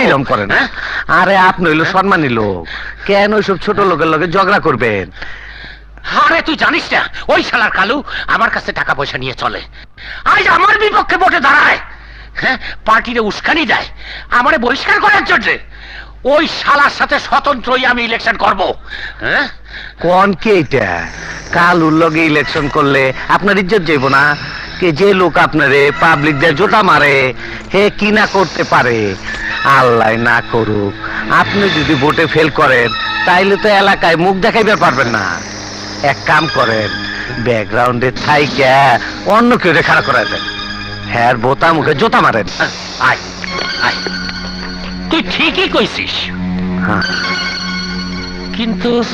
এরম করেন হ্যাঁ? আরে আপনি হইল সম্মানী লোক। কেন ওইসব ছোট লোকের লগে ঝগড়া করবেন? আরে তুই জানিস না ওই শালার কালু আমার কাছে টাকা পয়সা নিয়ে চলে। আজ আমার বিপক্ষে ভোটে দাঁড়ায়। হ্যাঁ পার্টিরে উস্কানি দেয়। আমারে বহিষ্কার করার জন্য ওই শালার সাথে স্বতন্ত্রই আমি ইলেকশন করব। হ্যাঁ? কোন কে এটা? কালুর লগে ইলেকশন করলে আপনার ইজ্জত যাইব না? কে যে লোক আপনারে পাবলিক দিয়ে জোতা মারে হে কি না করতে পারে? আল্লাহ না করুক। আপনি যদি ভোটে ফেল করেন তাইলে তো এলাকায় মুখ দেখাইতে পারবেন না। এক কাম করেন ব্যাকগ্রাউন্ডে থাইকা অন্য কেউ খাড়া করাই দেন। হ্যাঁ বোতা মুখে জোতা মারেন। আয় আয়। তুই ঠিকই কইছিস। হ্যাঁ। কিন্তু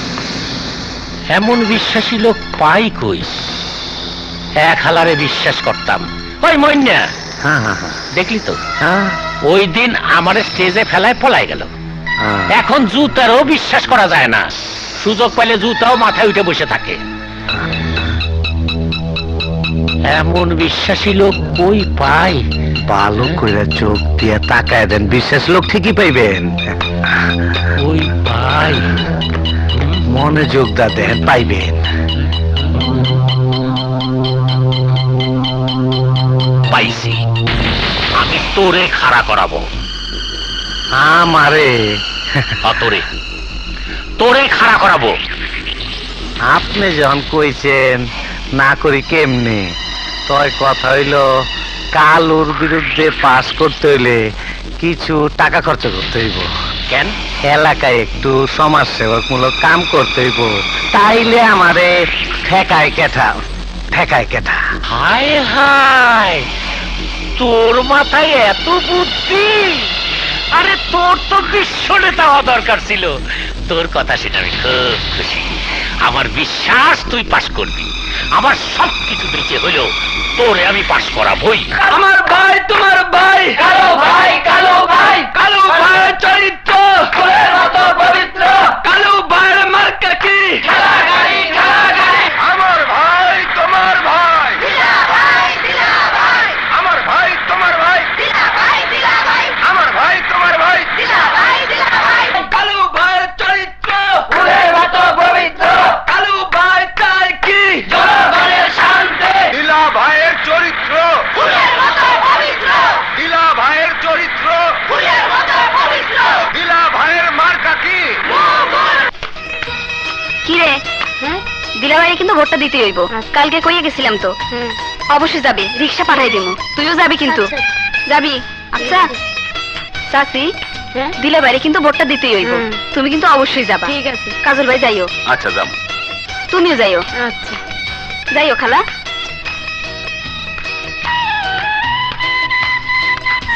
এমন বিশ্বাসী লোক পাই কই? এক হালারে বিশ্বাস করতাম। ওই মইন্যা। হ্যাঁ হ্যাঁ হ্যাঁ। দেখলি তো? হ্যাঁ। ওই দিন আমার স্টেজে ফেলায় পলাই গেল। হ্যাঁ। এখন জুতারও বিশ্বাস করা যায় না। সুযোগ পাইলে জুতাও মাথায় উঠে বসে থাকে। এমন বিশ্বাসী লোক কই পাই? ভালো কইরা চোখ দিয়ে তাকায় দেন বিশ্বাস লোক ঠিকই পাইবেন। কই পাই? মনে যোগদা দেন পাইবেন। পাইছি। আমি তোরে খাড়া করাবো। আমারে। আ, তোরে। তোরে খাড়া করাবো। আপনি যখন কইছেন না করি কেমনে? তয় কথা হইল কালুর বিরুদ্ধে পাস করতে হইলে কিছু টাকা খরচ করতে হইব। কেন? এলাকায় একটু সমাজ সেবকমূলক কাম করতে হইব। তাইলে আমারে ঠেকায় কেঠা ঠেকায় কেঠা। হায় হায়! তোর মাথায় এত বুদ্ধি? আরে তোর তো বিশ্ব নেতা হওয়া দরকার ছিল। তোর কথা সেটা আমি খুব খুশি। আমার বিশ্বাস তুই পাশ করবি। আমার সব কিছু বেঁচে হলেও তোরে আমি পাশ করাবই। আমার ভাই তোমার দিলাবাড়ি কিন্তু ভোটটা দিতে হইব। কালকে কইয়ে গেছিলাম তো। অবশ্যই যাবি রিক্সা পাঠাই দিব তুইও যাবি কিন্তু। যাবি? আচ্ছা। চাচি দিলাবাড়ি কিন্তু ভোটটা দিতেই হইব। তুমি কিন্তু অবশ্যই যাবা। ঠিক আছে। কাজল ভাই যাইও। আচ্ছা যাম। তুমিও যাইও। আচ্ছা। যাইও খালা।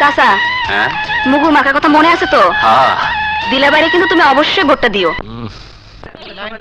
চাচা হ্যাঁ? মুগুর মার্কার কথা মনে আছে তো? হ্যাঁ। দিলাবাড়ি কিন্তু তুমি অবশ্যই ভোটটা দিও। হুম,